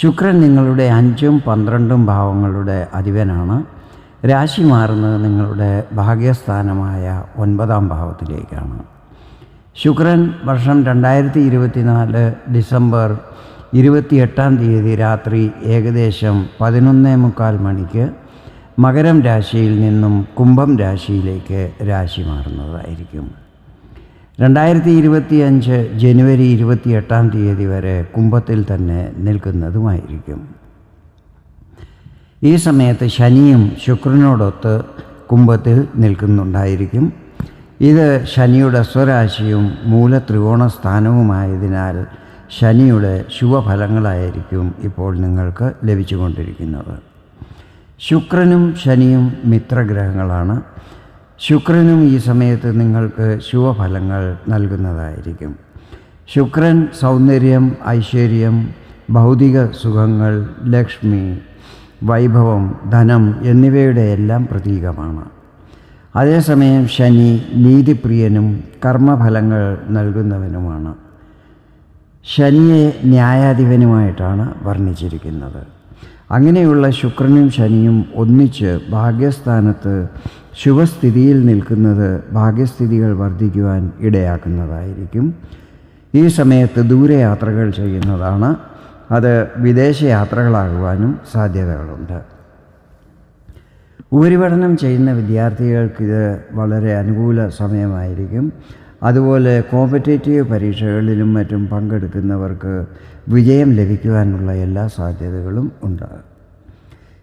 ശുക്രൻ നിങ്ങളുടെ അഞ്ചും പന്ത്രണ്ടും ഭാവങ്ങളുടെ അധിപനാണ്. രാശി മാറുന്നത് നിങ്ങളുടെ ഭാഗ്യസ്ഥാനമായ ഒൻപതാം ഭാവത്തിലേക്കാണ്. ശുക്രൻ വർഷം രണ്ടായിരത്തി ഇരുപത്തിനാല് ഡിസംബർ ഇരുപത്തിയെട്ടാം തീയതി രാത്രി ഏകദേശം പതിനൊന്നേ മുക്കാൽ മണിക്ക് മകരം രാശിയിൽ നിന്നും കുംഭം രാശിയിലേക്ക് രാശി മാറുന്നതായിരിക്കും. രണ്ടായിരത്തി ഇരുപത്തി അഞ്ച് ജനുവരി ഇരുപത്തി എട്ടാം തീയതി വരെ കുംഭത്തിൽ തന്നെ നിൽക്കുന്നതുമായിരിക്കും. ഈ സമയത്ത് ശനിയും ശുക്രനോടൊത്ത് കുംഭത്തിൽ നിൽക്കുന്നുണ്ടായിരിക്കും. ഇത് ശനിയുടെ സ്വരാശിയും മൂല ത്രികോണ സ്ഥാനവുമായതിനാൽ ശനിയുടെ ശുഭഫലങ്ങളായിരിക്കും ഇപ്പോൾ നിങ്ങൾക്ക് ലഭിച്ചുകൊണ്ടിരിക്കുന്നത്. ശുക്രനും ശനിയും മിത്രഗ്രഹങ്ങളാണ്. ശുക്രനും ഈ സമയത്ത് നിങ്ങൾക്ക് ശുഭഫലങ്ങൾ നൽകുന്നതായിരിക്കും. ശുക്രൻ സൗന്ദര്യം ഐശ്വര്യം ഭൗതിക സുഖങ്ങൾ ലക്ഷ്മി വൈഭവം ധനം എന്നിവയുടെ എല്ലാം പ്രതീകമാണ്. അതേസമയം ശനി നീതിപ്രിയനും കർമ്മഫലങ്ങൾ നൽകുന്നവനുമാണ്. ശനിയെ ന്യായാധിപനുമായിട്ടാണ് വർണിച്ചിരിക്കുന്നത്. അങ്ങനെയുള്ള ശുക്രനും ശനിയും ഒന്നിച്ച് ഭാഗ്യസ്ഥാനത്ത് ശുഭസ്ഥിതിയിൽ നിൽക്കുന്നത് ഭാഗ്യസ്ഥിതികൾ വർദ്ധിക്കുവാൻ ഇടയാക്കുന്നതായിരിക്കും. ഈ സമയത്ത് ദൂരയാത്രകൾ ചെയ്യുന്നതാണ്. അത് വിദേശയാത്രകളാകുവാനും സാധ്യതകളുണ്ട്. ഉപരിപഠനം ചെയ്യുന്ന വിദ്യാർത്ഥികൾക്കിത് വളരെ അനുകൂല സമയമായിരിക്കും. അതുപോലെ കോമ്പറ്റേറ്റീവ് പരീക്ഷകളിലും മറ്റും പങ്കെടുക്കുന്നവർക്ക് വിജയം ലഭിക്കുവാനുള്ള എല്ലാ സാധ്യതകളും ഉണ്ടാകും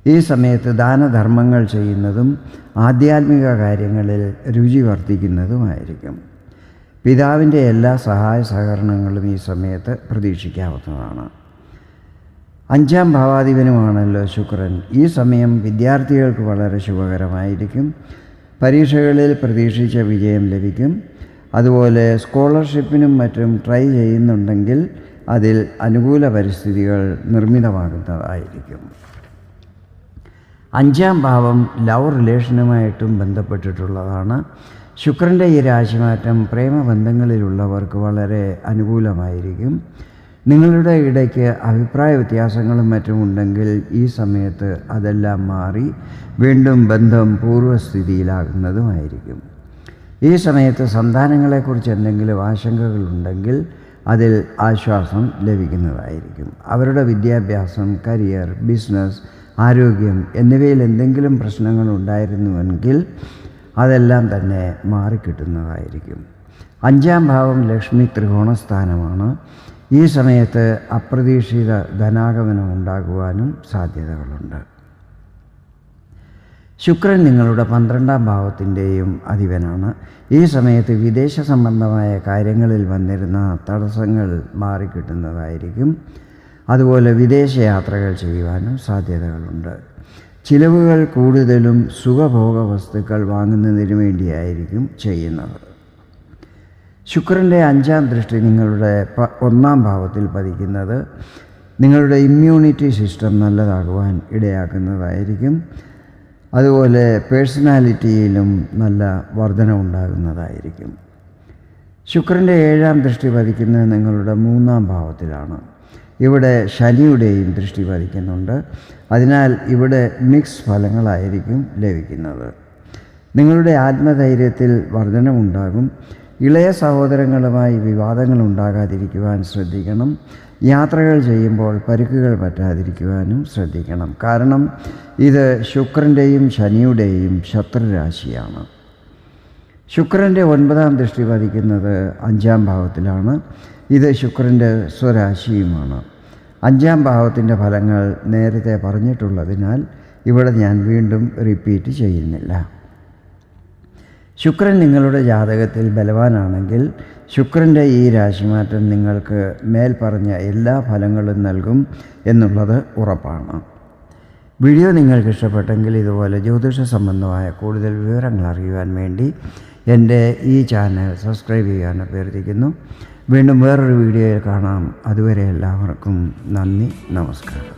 ഈ സമയത്ത് ദാനധർമ്മങ്ങൾ ചെയ്യുന്നതും ആധ്യാത്മിക കാര്യങ്ങളിൽ രുചി വർദ്ധിക്കുന്നതുമായിരിക്കും. പിതാവിന്റെ എല്ലാ സഹായ സഹകരണങ്ങളും ഈ സമയത്ത് പ്രതീക്ഷിക്കാവുന്നതാണ്. അഞ്ചാം ഭാവാധിപനുമാണല്ലോ ശുക്രൻ. ഈ സമയം വിദ്യാർത്ഥികൾക്ക് വളരെ ശുഭകരമായിരിക്കും. പരീക്ഷകളിൽ പ്രതീക്ഷിച്ച വിജയം ലഭിക്കും. അതുപോലെ സ്കോളർഷിപ്പിനും മറ്റും ട്രൈ ചെയ്യുന്നുണ്ടെങ്കിൽ അതിൽ അനുകൂല പരിസ്ഥിതികൾ നിർമ്മിതമാകുന്നതായിരിക്കും. അഞ്ചാം ഭാവം ലവ് റിലേഷനുമായിട്ടും ബന്ധപ്പെട്ടിട്ടുള്ളതാണ്. ശുക്രന്റെ ഈ രാശിമാറ്റം പ്രേമബന്ധങ്ങളിലുള്ളവർക്ക് വളരെ അനുകൂലമായിരിക്കും. നിങ്ങളുടെ ഇടയ്ക്ക് അഭിപ്രായ വ്യത്യാസങ്ങളും മറ്റും ഉണ്ടെങ്കിൽ ഈ സമയത്ത് അതെല്ലാം മാറി വീണ്ടും ബന്ധം പൂർവസ്ഥിതിയിലാകുന്നതുമായിരിക്കും. ഈ സമയത്ത് സന്താനങ്ങളെക്കുറിച്ച് എന്തെങ്കിലും ആശങ്കകളുണ്ടെങ്കിൽ അതിൽ ആശ്വാസം ലഭിക്കുന്നതായിരിക്കും. അവരുടെ വിദ്യാഭ്യാസം കരിയർ ബിസിനസ് ആരോഗ്യം എന്നിവയിൽ എന്തെങ്കിലും പ്രശ്നങ്ങൾ ഉണ്ടായിരുന്നുവെങ്കിൽ അതെല്ലാം തന്നെ മാറിക്കിട്ടുന്നതായിരിക്കും. അഞ്ചാം ഭാവം ലക്ഷ്മി ത്രികോണസ്ഥാനമാണ്. ഈ സമയത്ത് അപ്രതീക്ഷിത ധനാഗമനം ഉണ്ടാകുവാനും സാധ്യതകളുണ്ട്. ശുക്രൻ നിങ്ങളുടെ പന്ത്രണ്ടാം ഭാവത്തിന്റെയും അധിപനാണ്. ഈ സമയത്ത് വിദേശ സംബന്ധമായ കാര്യങ്ങളിൽ വന്നിരുന്ന തടസ്സങ്ങൾ മാറിക്കിട്ടുന്നതായിരിക്കും. അതുപോലെ വിദേശയാത്രകൾ ചെയ്യുവാനും സാധ്യതകളുണ്ട്. ചിലവുകൾ കൂടുതലും സുഖഭോഗ വസ്തുക്കൾ വാങ്ങുന്നതിന് വേണ്ടിയായിരിക്കും ചെയ്യുന്നത്. ശുക്രന്റെ അഞ്ചാം ദൃഷ്ടി നിങ്ങളുടെ ഒന്നാം ഭാവത്തിൽ പതിക്കുന്നത് നിങ്ങളുടെ ഇമ്മ്യൂണിറ്റി സിസ്റ്റം നല്ലതാകുവാൻ ഇടയാക്കുന്നതായിരിക്കും. അതുപോലെ പേഴ്സണാലിറ്റിയിലും നല്ല വർധന ഉണ്ടാകുന്നതായിരിക്കും ശുക്രന്റെ ഏഴാം ദൃഷ്ടി പതിക്കുന്നത് നിങ്ങളുടെ മൂന്നാം ഭാവത്തിലാണ്. ഇവിടെ ശനിയുടെയും ദൃഷ്ടി പതിക്കുന്നുണ്ട് അതിനാൽ ഇവിടെ മിക്സ് ഫലങ്ങളായിരിക്കും ലഭിക്കുന്നത്. നിങ്ങളുടെ ആത്മധൈര്യത്തിൽ വർധനമുണ്ടാകും ഇളയ സഹോദരങ്ങളുമായി വിവാദങ്ങൾ ഉണ്ടാകാതിരിക്കുവാൻ ശ്രദ്ധിക്കണം. യാത്രകൾ ചെയ്യുമ്പോൾ പരുക്കുകൾ പറ്റാതിരിക്കുവാനും ശ്രദ്ധിക്കണം. കാരണം ഇത് ശുക്രന്റെയും ശനിയുടെയും ശത്രുരാശിയാണ്. ശുക്രന്റെ ഒൻപതാം ദൃഷ്ടി പതിക്കുന്നത് അഞ്ചാം ഭാവത്തിലാണ്. ഇത് ശുക്രന്റെ സ്വരാശിയുമാണ്. അഞ്ചാം ഭാവത്തിന്റെ ഫലങ്ങൾ നേരത്തെ പറഞ്ഞിട്ടുള്ളതിനാൽ ഇവിടെ ഞാൻ വീണ്ടും റിപ്പീറ്റ് ചെയ്യുന്നില്ല. ശുക്രൻ നിങ്ങളുടെ ജാതകത്തിൽ ബലവാനാണെങ്കിൽ ശുക്രന്റെ ഈ രാശിമാറ്റം നിങ്ങൾക്ക് മേൽ പറഞ്ഞ എല്ലാ ഫലങ്ങളും നൽകും എന്നുള്ളത് ഉറപ്പാണ്. വീഡിയോ നിങ്ങൾക്ക് ഇഷ്ടപ്പെട്ടെങ്കിൽ ഇതുപോലെ ജ്യോതിഷ സംബന്ധമായ കൂടുതൽ വിവരങ്ങൾ അറിയുവാൻ വേണ്ടി എന്റെ ഈ ചാനൽ സബ്സ്ക്രൈബ് ചെയ്യാൻ അഭ്യർത്ഥിക്കുന്നു. വീണ്ടും വേറൊരു വീഡിയോയിൽ കാണാം. അതുവരെ എല്ലാവർക്കും നന്ദി നമസ്കാരം.